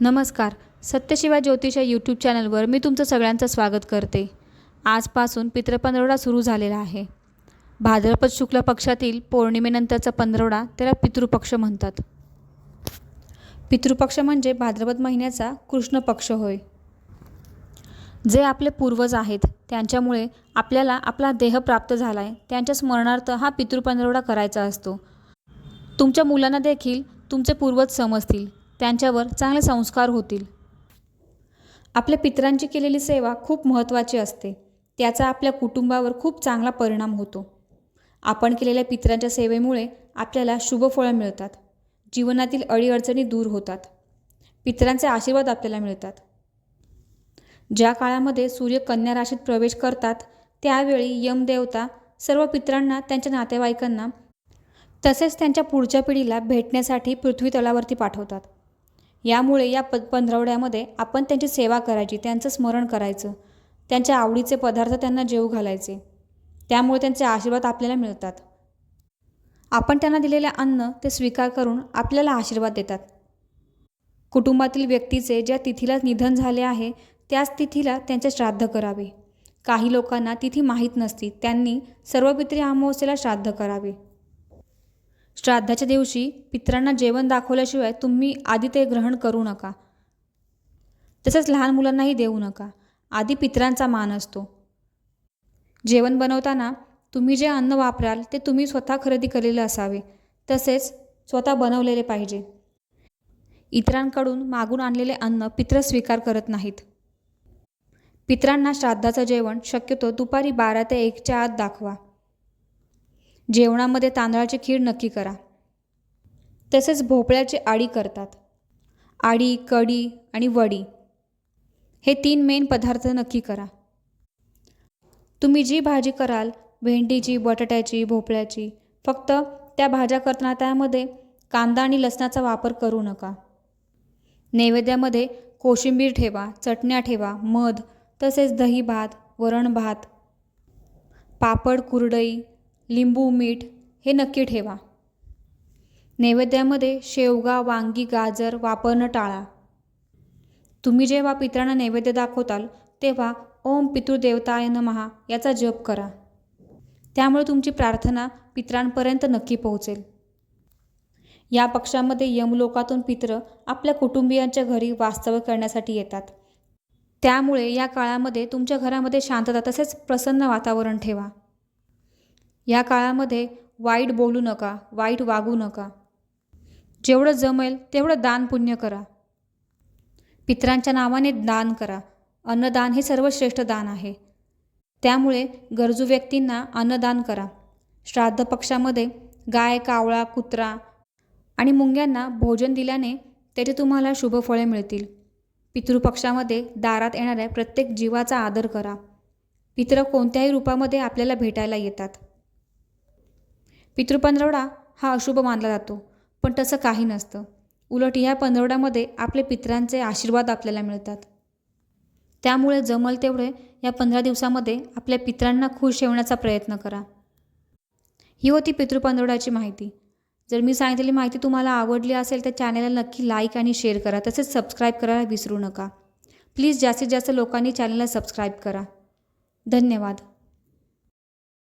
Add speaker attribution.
Speaker 1: नमस्कार. सत्यशिवा ज्योतिष या यूट्यूब चॅनलवर मी तुमचं सगळ्यांचं स्वागत करते. आजपासून पितृपंधरवडा सुरू झालेला आहे. भाद्रपद शुक्ल पक्षातील पौर्णिमेनंतरचा पंधरवडा त्याला पितृपक्ष म्हणतात. पितृपक्ष म्हणजे भाद्रपद महिन्याचा कृष्ण पक्ष होय. जे आपले पूर्वज आहेत त्यांच्यामुळे आपल्याला आपला देह प्राप्त झाला आहे त्यांच्या स्मरणार्थ हा पितृपंधरवडा करायचा असतो. तुमच्या मुलांना देखील तुमचे पूर्वज समजतील. त्यांच्यावर चांगले संस्कार होतील. आपल्या पितरांची केलेली सेवा खूप महत्त्वाची असते. त्याचा आपल्या कुटुंबावर खूप चांगला परिणाम होतो. आपण केलेल्या पितरांच्या सेवेमुळे आपल्याला शुभफळं मिळतात. जीवनातील अडीअडचणी दूर होतात. पितरांचे आशीर्वाद आपल्याला मिळतात. ज्या काळामध्ये सूर्य कन्या राशीत प्रवेश करतात त्यावेळी यमदेवता सर्व पितरांना त्यांच्या नातेवाईकांना तसेच त्यांच्या पुढच्या पिढीला भेटण्यासाठी पृथ्वी तलावरती पाठवतात. यामुळे या प पंधरवड्यामध्ये आपण त्यांची सेवा करायची त्यांचं स्मरण करायचं त्यांच्या आवडीचे पदार्थ त्यांना जेवू घालायचे. त्यामुळे त्यांचे आशीर्वाद आपल्याला मिळतात. आपण त्यांना दिलेले अन्न ते स्वीकार करून आपल्याला आशीर्वाद देतात. कुटुंबातील व्यक्तीचे ज्या तिथीला निधन झाले आहे त्याच तिथीला त्यांचे श्राद्ध करावे. काही लोकांना तिथी माहीत नसती त्यांनी सर्व पित्री अमावस्येला श्राद्ध करावे. श्राद्धाच्या दिवशी पितरांना जेवण दाखवल्याशिवाय तुम्ही आधी ते ग्रहण करू नका. तसंच लहान मुलांनाही देऊ नका. आधी पितरांचा मान असतो. जेवण बनवताना तुम्ही जे अन्न वापराल ते तुम्ही स्वतः खरेदी केलेले असावे. तसेच स्वतः बनवलेले पाहिजे. इतरांकडून मागून आणलेले अन्न पित्र स्वीकार करत नाहीत. पित्रांना श्राद्धाचं जेवण शक्यतो दुपारी बारा ते एकच्या आत दाखवा. जेवणामध्ये तांदळाची खीर नक्की करा. तसेच भोपळ्याची आडी करतात. आडी कढी आणि वडी. हे तीन मेन पदार्थ नक्की करा. तुम्ही जी भाजी कराल भेंडीची बटाट्याची भोपळ्याची फक्त त्या भाज्या करताना त्यामध्ये कांदा आणि लसणाचा वापर करू नका. नैवेद्यामध्ये कोशिंबीर ठेवा चटण्या ठेवा मध तसेच दही भात वरण भात पापड कुरडई लिंबू मीठ हे नक्की ठेवा. नैवेद्यामध्ये शेवगा वांगी गाजर वापरणं टाळा. तुम्ही जेव्हा पितरांना नैवेद्य दाखवताल तेव्हा ओम पितृदेवताय महा याचा जप करा. त्यामुळे तुमची प्रार्थना पितरांपर्यंत नक्की पोहोचेल. या पक्षामध्ये यमलोकातून पित्र आपल्या कुटुंबियांच्या घरी वास्तव्य करण्यासाठी येतात. त्यामुळे या काळामध्ये तुमच्या घरामध्ये शांतता तसेच प्रसन्न वातावरण ठेवा. या काळामध्ये वाईट बोलू नका वाईट वागू नका. जेवढं जमेल तेवढं दान पुण्य करा. पितरांच्या नावाने दान करा. अन्नदान हे सर्वश्रेष्ठ दान आहे. त्यामुळे गरजू व्यक्तींना अन्नदान करा. श्राद्ध पक्षामध्ये गाय कावळा कुत्रा आणि मुंग्यांना भोजन दिल्याने त्याचे तुम्हाला शुभफळे मिळतील. पितृपक्षामध्ये दारात येणाऱ्या प्रत्येक जीवाचा आदर करा. पितृ कोणत्याही रूपामध्ये आपल्याला भेटायला येतात. पितृपंधरवडा हा अशुभ मानला जातो पण तसं काही नसतं. उलट ह्या पंधरवड्यामध्ये आपले पितरांचे आशीर्वाद आपल्याला मिळतात. त्यामुळे जमल तेवढे या पंधरा दिवसामध्ये आपल्या पित्रांना खुश ठेवण्याचा प्रयत्न करा. ही होती पितृपंधरवड्याची माहिती. जर मी सांगितलेली माहिती तुम्हाला आवडली असेल तर चॅनलला नक्की लाईक आणि शेअर करा तसेच सबस्क्राईब करायला विसरू नका. प्लीज जास्तीत जास्त लोकांनी चॅनलला सबस्क्राईब करा. धन्यवाद.